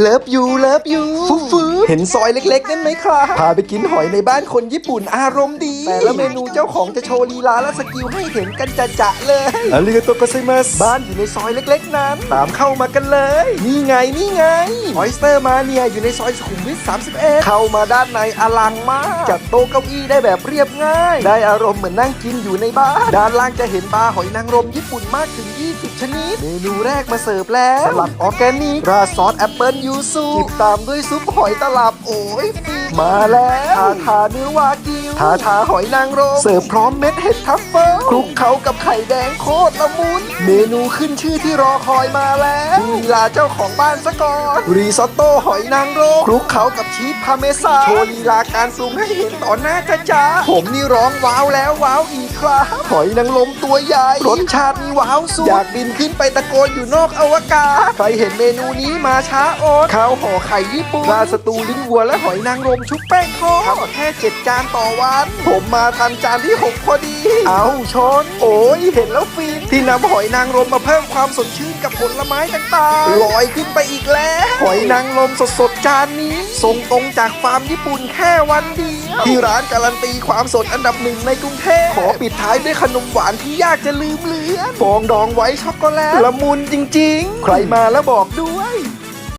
เลิฟยูเลิฟยูฟูฟูเห็นซอยเล็กๆนั่นไหมครับ พาไปกินหอยในบ้านคนญี่ปุ่นอารมณ์ดี แต่ละเมนูเจ้าของจะโชว์ลีลาและสกิลให้เห็นกันจะจะๆเลยอาริกาโตโกไซมัสบ้านอยู่ในซอยเล็กๆนั้น ตามเข้ามากันเลย นี่ไงนี่ไงออยสเตอร์มาเนี่ยอยู่ในซอยสุขุมวิท31 เข้ามาด้านในอลังมาก จัดโต๊ะเก้าอี้ได้แบบเรียบง่าย ได้อารมณ์เหมือนนั่งกินอยู่ในบ้าน ด้านล่างจะเห็นปลาหอยนางรมญี่ปุ่นมากถึง 20 ชนิด เมนูแรกมาเสิร์ฟแล้วสลัดออร์แกนิกราดซอสแอปเปิลยูสุจิบตามด้วยซุปหอยตลับโอ้ยฟินมาแล้วทาทาเนื้อวากิว ทาทาหอยนางรม เสิร์ฟพร้อมเม็ดเห็ดทัฟเฟิลคลุกเขากับไข่แดงโคตรละมุน เมนูขึ้นชื่อที่รอคอยมาแล้วลีลาเจ้าของบ้านซะก่อน รีซอตโต้หอยนางรมคลุกเขากับชีสพาเมซานโชว์ลีลาการปรุงให้เห็นต่อหน้าจ้าจ้าผมนี่ร้องว้าวแล้วว้าวอีกครับหอยนางรมตัวใหญ่รสชาตินี่ว้าวสุดอยากบินขึ้นไปตะโกนอยู่นอกอวกาศใครเห็นเมนูนี้มาช้าโอ๊ตข้าวห่อไข่ญี่ปุ่นราดสตูลิ้นวัวและหอยนางรมชุบแป้งทอดทำแค่เจ็ดจานต่อวันผมมาทันจานที่ 6 พอดี เอาชนโอ้ยเห็นแล้วฟิน ที่นำหอยนางรมมาเพิ่มความสดชื่นกับผลไม้ต่างๆลอยขึ้นไปอีกแล้ว หอยนางรมสดๆจานนี้ ส่งตรงจากฟาร์มญี่ปุ่นแค่วันเดียวที่ร้านการันตีความสดอันดับหนึ่งในกรุงเทพขอปิดท้ายด้วยขนมหวานที่ยากจะลืมเลือนฟองดองไว้ช็อกโกแลตละมุนจริง ๆ ใครมาแล้วบอกด้วย